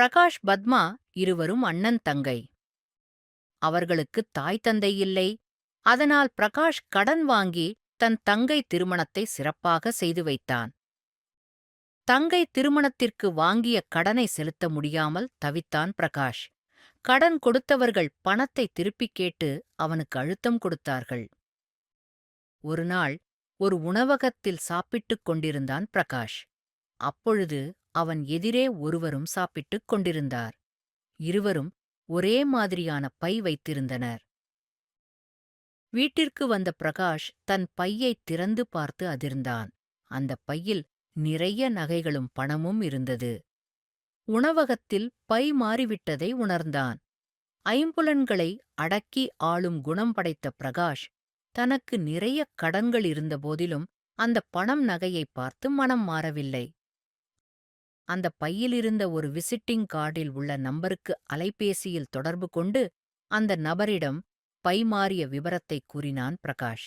பிரகாஷ் பத்மா இருவரும் அண்ணன் தங்கை. அவர்களுக்கு தாய் தந்தை இல்லை. அதனால் பிரகாஷ் கடன் வாங்கி தன் தங்கை திருமணத்தை சிறப்பாக செய்து வைத்தான். தங்கை திருமணத்திற்கு வாங்கிய கடனை செலுத்த முடியாமல் தவித்தான் பிரகாஷ். கடன் கொடுத்தவர்கள் பணத்தை திருப்பிக் கேட்டு அவனுக்கு அழுத்தம் கொடுத்தார்கள். ஒருநாள் ஒரு உணவகத்தில் சாப்பிட்டுக் கொண்டிருந்தான் பிரகாஷ். அப்பொழுது அவன் எதிரே ஒருவரும் சாப்பிட்டுக் கொண்டிருந்தார். இருவரும் ஒரே மாதிரியான பை வைத்திருந்தனர். வீட்டிற்கு வந்த பிரகாஷ் தன் பையைத் திறந்து பார்த்து அதிர்ந்தான். அந்தப் பையில் நிறைய நகைகளும் பணமும் இருந்தது. உணவகத்தில் பை மாறிவிட்டதை உணர்ந்தான். ஐம்புலன்களை அடக்கி ஆளும் குணம் படைத்த பிரகாஷ் தனக்கு நிறைய கடன்கள் இருந்தபோதிலும் அந்த பணம் நகையைப் பார்த்து மனம் மாறவில்லை. அந்த பையிலிருந்த ஒரு விசிட்டிங் கார்டில் உள்ள நம்பருக்கு அலைபேசியில் தொடர்பு கொண்டு அந்த நபரிடம் பை மாறிய விவரத்தை கூறினான் பிரகாஷ்.